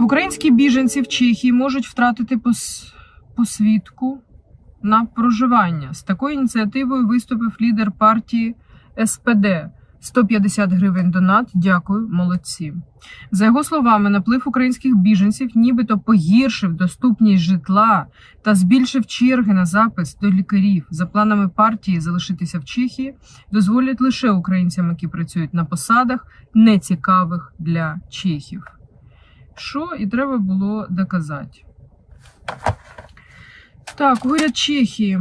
Українські біженці в Чехії можуть втратити пос... посвідку на проживання. З такою ініціативою виступив лідер партії СПД. 150 гривень донат. Дякую, молодці. За його словами, наплив українських біженців нібито погіршив доступність житла та збільшив черги на запис до лікарів. За планами партії залишитися в Чехії дозволять лише українцям, які працюють на посадах, нецікавих для чехів. Що і треба було доказати. Так, уряд Чехії.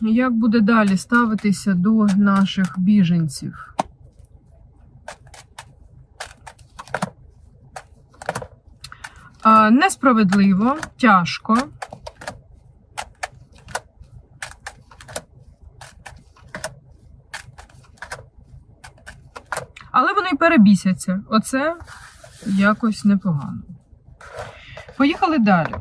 Як буде далі ставитися до наших біженців? Несправедливо, тяжко. Але вони перебісяться. Оце якось непогано. Поїхали далі.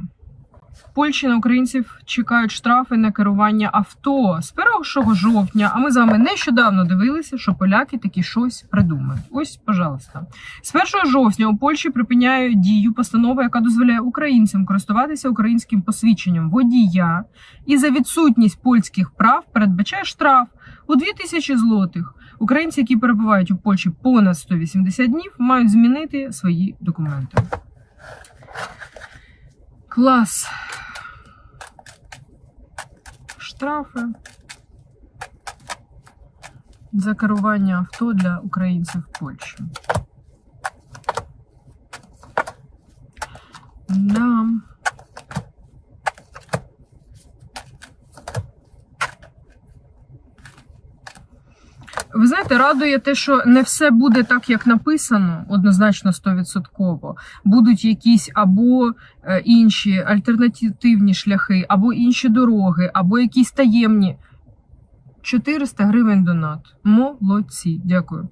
Польщі на українців чекають штрафи на керування авто з 1 жовтня. А ми з вами нещодавно дивилися, що поляки таки щось придумають. Ось, пожалуйста. З 1 жовтня у Польщі припиняє дію постанова, яка дозволяє українцям користуватися українським посвідченням водія і за відсутність польських прав передбачає штраф у 2000 злотих. Українці, які перебувають у Польщі понад 180 днів, мають змінити свої документи. Клас. Штрафи за керування авто для українців в Польщі. Да. Ви знаєте, радує те, що не все буде так, як написано, однозначно 100%. Будуть якісь або е, інші альтернативні шляхи, або інші дороги, або якісь таємні. 400 гривень донат. Молодці, дякую.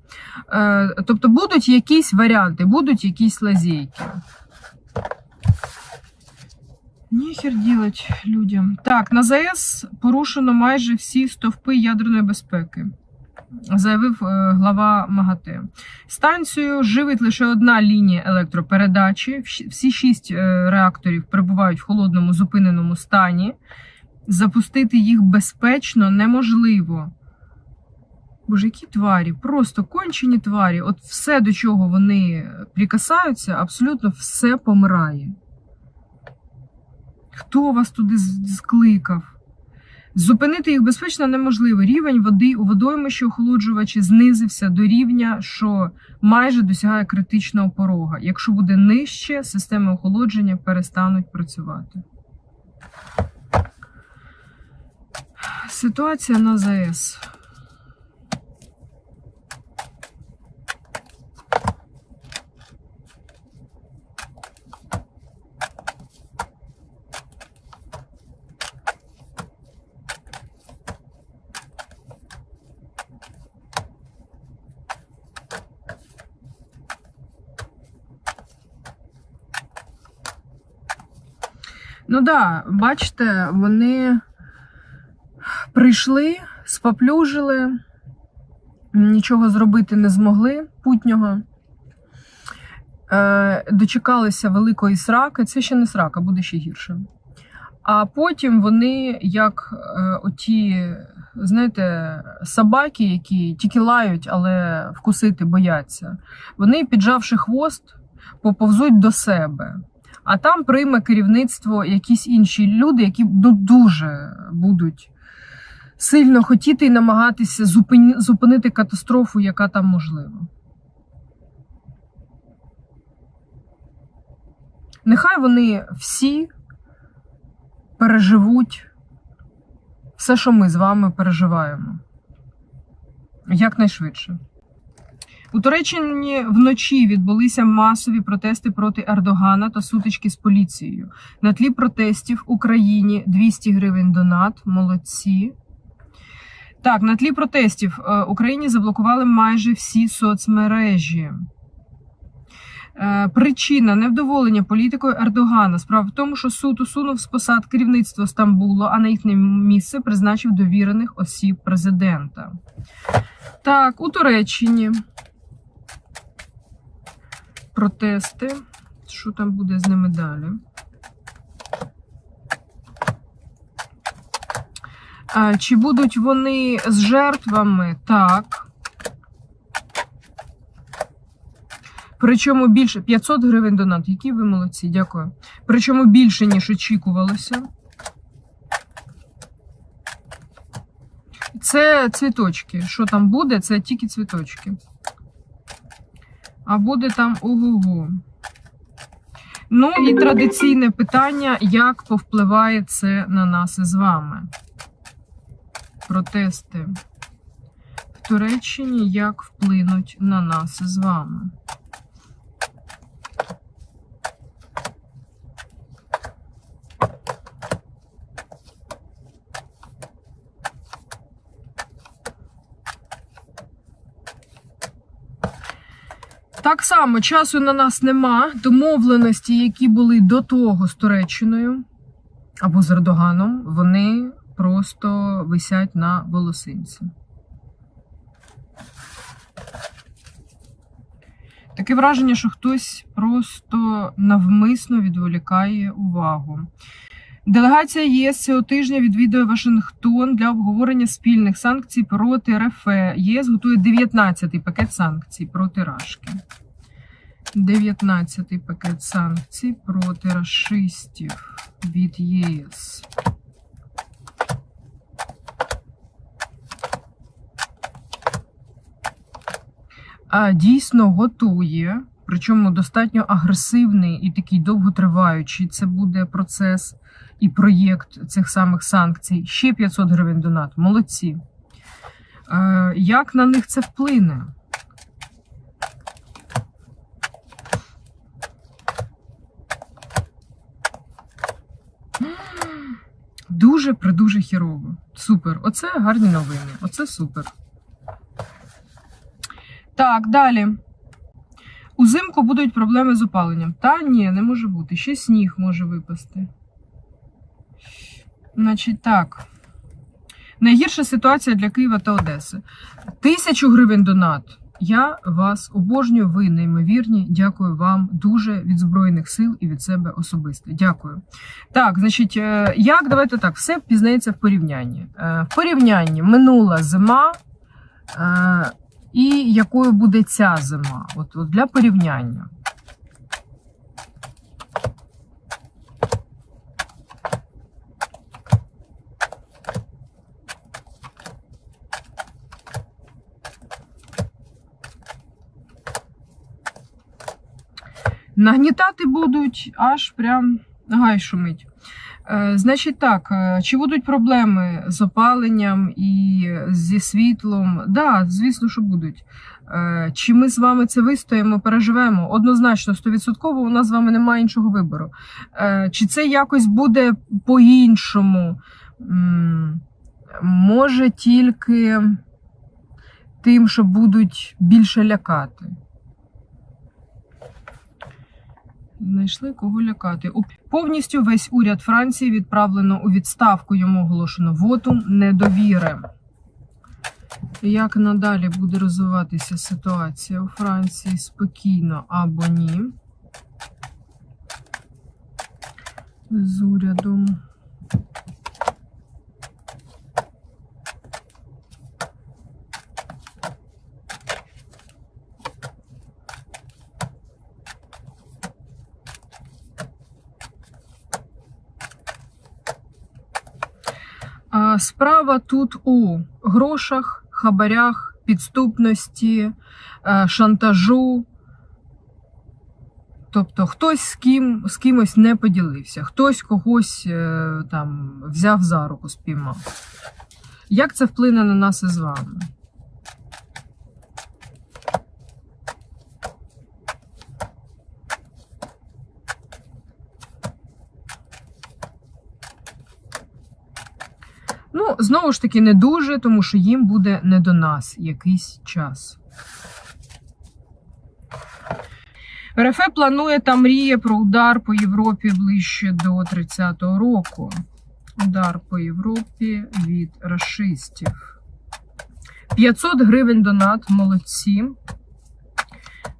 Е, тобто будуть якісь варіанти, будуть якісь лазейки. Ніхер ділать людям. Так, на ЗАЕС порушено майже всі стовпи ядерної безпеки заявив е, глава МАГАТЕ. Станцію живить лише одна лінія електропередачі. Всі шість е, реакторів перебувають в холодному зупиненому стані. Запустити їх безпечно неможливо. Боже, які тварі, просто кончені тварі. От все, до чого вони прикасаються, абсолютно все помирає. Хто вас туди скликав? Зупинити їх безпечно неможливо. Рівень води у водоймищі охолоджувачі знизився до рівня, що майже досягає критичного порога. Якщо буде нижче, системи охолодження перестануть працювати. Ситуація на ЗАЕС. Ну да, бачите, вони прийшли, споплюжили, нічого зробити не змогли путнього. Е, дочекалися великої сраки. Це ще не срака, буде ще гірше. А потім вони, як е, оті, знаєте, собаки, які тільки лають, але вкусити бояться, вони, піджавши хвост, поповзуть до себе. А там прийме керівництво якісь інші люди, які дуже будуть сильно хотіти і намагатися зупинити катастрофу, яка там можлива. Нехай вони всі переживуть все, що ми з вами переживаємо. Якнайшвидше. У Туреччині вночі відбулися масові протести проти Ердогана та сутички з поліцією. На тлі протестів Україні 200 гривень донат. Молодці. Так, на тлі протестів е, Україні заблокували майже всі соцмережі. Е, Причина невдоволення політикою Ердогана. Справа в тому, що суд усунув з посад керівництво Стамбулу, а на їхнє місце призначив довірених осіб президента. Так, у Туреччині протести. Що там буде з ними далі? Чи будуть вони з жертвами? Так. Причому більше 500 гривень донат. Які ви молодці, дякую. Причому більше, ніж очікувалося. Це цвіточки. Що там буде? Це тільки цвіточки. А буде там ого-го. Ну і традиційне питання: як повпливає це на нас із вами? Протести в Туреччині як вплинуть на нас із вами? Так само часу на нас нема. Домовленості, які були до того з Туреччиною або з Ердоганом, вони просто висять на волосинці. Таке враження, що хтось просто навмисно відволікає увагу. Делегація ЄС цього тижня відвідує Вашингтон для обговорення спільних санкцій проти РФ. ЄС готує 19-й пакет санкцій проти Рашки. 19-й пакет санкцій проти рашистів від ЄС. А дійсно готує, причому достатньо агресивний і такий довготриваючий. Це буде процес і проєкт цих самих санкцій. Ще 500 гривень донат. Молодці. Е, як на них це вплине? Дуже придуже хірово. Супер. Оце гарні новини. Оце супер. Так, далі. Узимку будуть проблеми з опаленням. Та ні, не може бути. Ще сніг може випасти. Значить, так. Найгірша ситуація для Києва та Одеси. Тисячу гривень донат. Я вас обожнюю, ви неймовірні. Дякую вам дуже від Збройних сил і від себе особисто. Дякую. Так, значить, е, як давайте так, все пізнається в порівнянні. Е, В порівнянні минула зима. е, І якою буде ця зима? От, от для порівняння. Нагнітати будуть аж прям гай шумить. Е, Значить так, е, чи будуть проблеми з опаленням і зі світлом? Да, звісно, що будуть. Е, Чи ми з вами це вистоїмо, переживемо? Однозначно, 100% у нас з вами немає іншого вибору. Чи це якось буде по-іншому? Може тільки тим, що будуть більше лякати. Знайшли кого лякати. Повністю весь уряд Франції відправлено у відставку. Йому оголошено вотум недовіри. Як надалі буде розвиватися ситуація у Франції спокійно або ні? З урядом. А, Справа тут у грошах, хабарях, підступності, е, шантажу. Тобто хтось з ким з кимось не поділився, хтось когось е, там взяв за руку, спіймав. Як це вплине на нас із вами? Ну, знову ж таки, не дуже, тому що їм буде не до нас якийсь час. РФ планує та мріє про удар по Європі ближче до 30-го року. Удар по Європі від расистів. 500 гривень донат, молодці.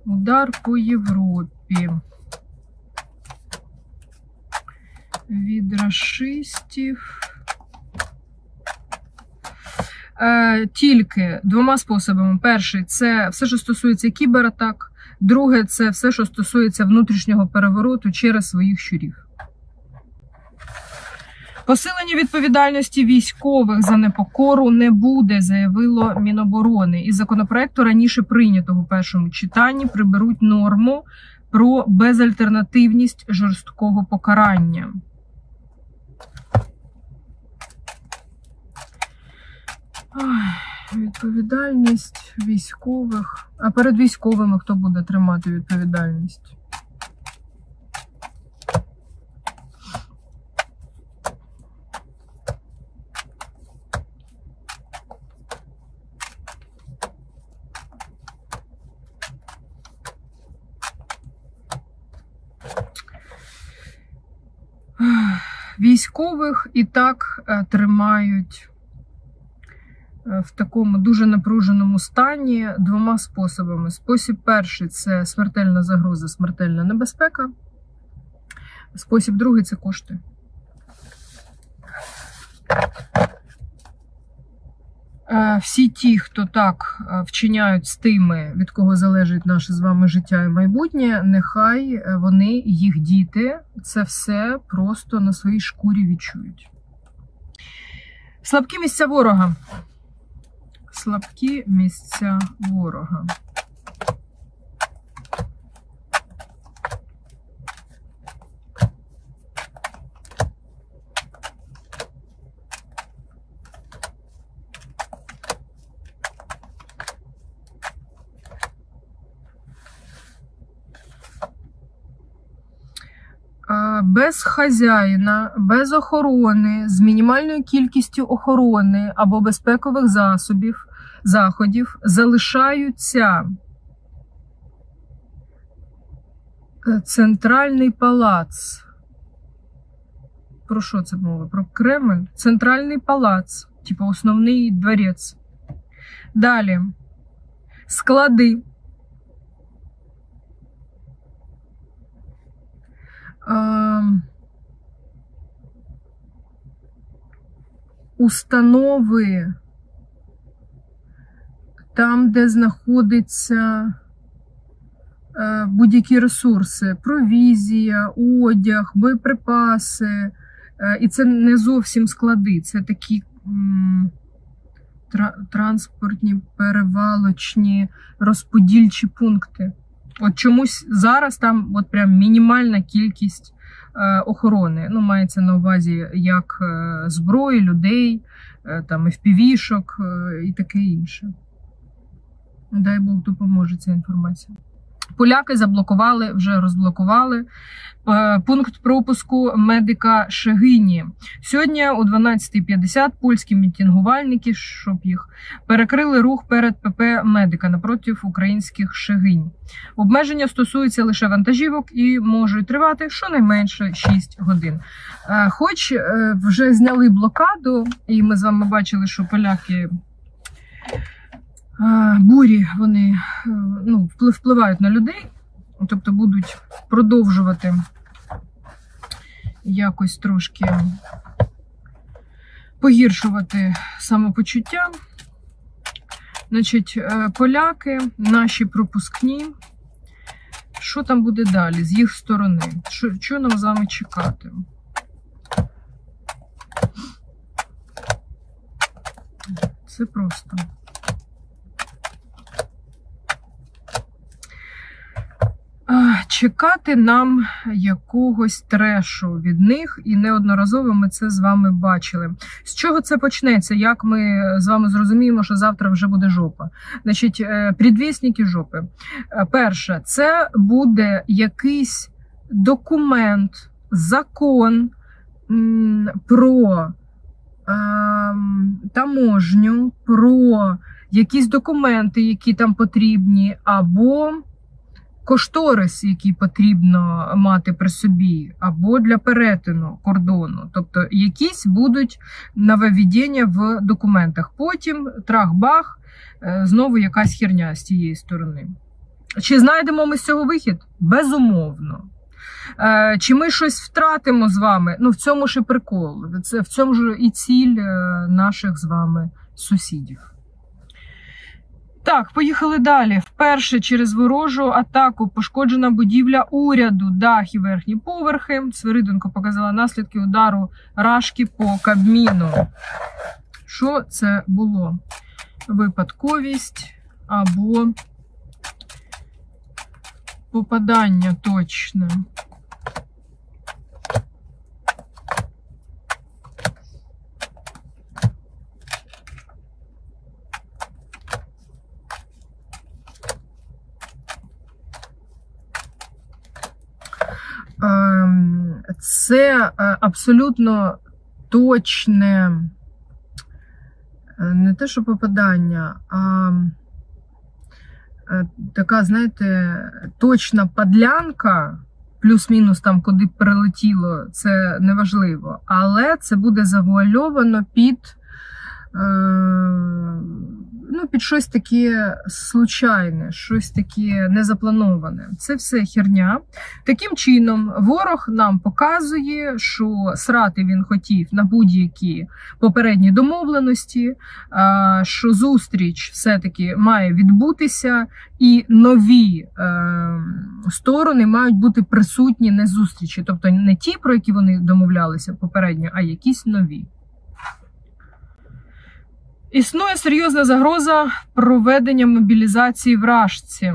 Удар по Європі. від расистів. Е, тільки двома способами. Перший це все, що стосується кібератак. Друге, це все, що стосується внутрішнього перевороту через своїх щурів. Посилення відповідальності військових за непокору не буде, заявило Міноборони. Із законопроекту раніше прийнятого в першому читанні приберуть норму про безальтернативність жорсткого покарання. Відповідальність військових. А перед військовими хто буде тримати відповідальність? Військових і так е, тримають в такому дуже напруженому стані двома способами. Спосіб перший це смертельна загроза, смертельна небезпека. Спосіб другий це кошти. Е, Всі ті, хто так е, вчиняють з тими, від кого залежить наше з вами життя і майбутнє, нехай е, вони, їх діти, це все просто на своїй шкурі відчують. Слабкі місця ворога. Слабкі місця ворога. Без хазяїна, без охорони, з мінімальною кількістю охорони або безпекових засобів, заходів залишаються е, центральний палац. Про що це мова? Про Кремль? Центральний палац, типу основний дворець. Далі. Склади. Установи там, де знаходяться е, будь-які ресурси, провізія, одяг, боєприпаси. Е, і це не зовсім склади, це такі транспортні, перевалочні, розподільчі пункти. От чомусь зараз там от прям мінімальна кількість е, охорони. Ну, мається на увазі як е, зброї, людей, е, там FPV-шок і таке інше. Дай Бог допоможе ця інформація. Поляки заблокували, вже розблокували е, пункт пропуску медика Шегині. Сьогодні о 12.50 польські мітингувальники, щоб їх перекрили рух перед ПП медика напроти українських Шегинь. Обмеження стосуються лише вантажівок і можуть тривати щонайменше 6 годин. Е, Хоч е, вже зняли блокаду, і ми з вами бачили, що поляки. Бурі вони е, ну, впливають на людей, тобто будуть продовжувати якось трошки погіршувати самопочуття. Значить, е, поляки, наші пропускні. Що там буде далі з їх сторони? Що, що нам з вами чекати? Це просто. А, Чекати нам якогось трешу від них, і неодноразово ми це з вами бачили. З чого це почнеться? Як ми з вами зрозуміємо, що завтра вже буде жопа? Значить, е, предвісники жопи. Е, Перше, це буде якийсь документ, закон про ем, таможню, про якісь документи, які там потрібні, або кошторис, який потрібно мати при собі, або для перетину кордону. Тобто якісь будуть нововведення в документах. Потім трах-бах, е, знову якась херня з тієї сторони. Чи знайдемо ми з цього вихід? Безумовно. Е, чи ми щось втратимо з вами? Ну, в цьому ж і прикол. Це в цьому ж і ціль е, наших з вами сусідів. Так, поїхали далі. Вперше через ворожу атаку пошкоджена будівля уряду, дах і верхні поверхи. Свириденко показала наслідки удару рашки по Кабміну. Що це було? Випадковість або попадання точне. Це е, абсолютно точне, е, не те, що попадання, а е, така, знаєте, точна подлянка, плюс-мінус там, куди прилетіло, це неважливо. Але це буде завуальовано під. Ну, під щось таке случайне, щось таке незаплановане. Це все херня. Таким чином, ворог нам показує, що срати він хотів на будь-які попередні домовленості, що зустріч все-таки має відбутися, і нові е, сторони мають бути присутні на зустрічі, тобто не ті, про які вони домовлялися попередньо, а якісь нові. Існує серйозна загроза проведення мобілізації в Рашці.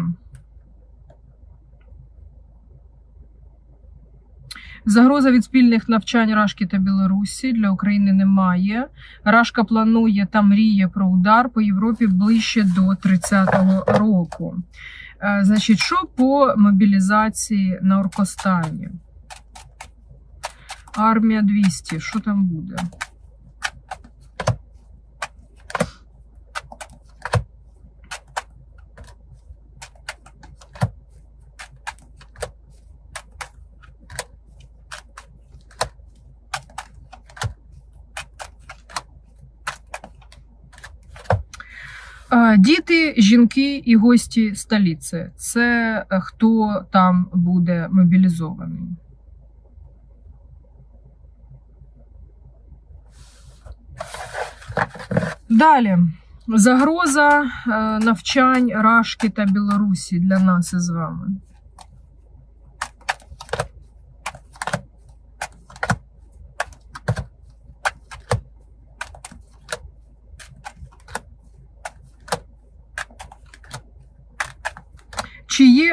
Загроза від спільних навчань Рашки та Білорусі для України немає. Рашка планує та мріє про удар по Європі ближче до 30-го року. Е, Значить, що по мобілізації на Оркостані? Армія 200. Що там буде? Діти, жінки і гості столиці. Це е, хто там буде мобілізований. Далі. Загроза е, навчань Рашки та Білорусі для нас із вами.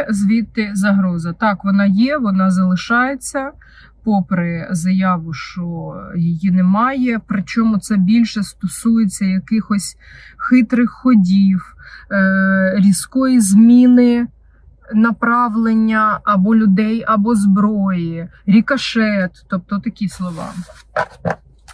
Звідти загроза? Так, вона є, вона залишається, попри заяву, що її немає. Причому це більше стосується якихось хитрих ходів, е, різкої зміни направлення або людей, або зброї, рікошет, тобто такі слова.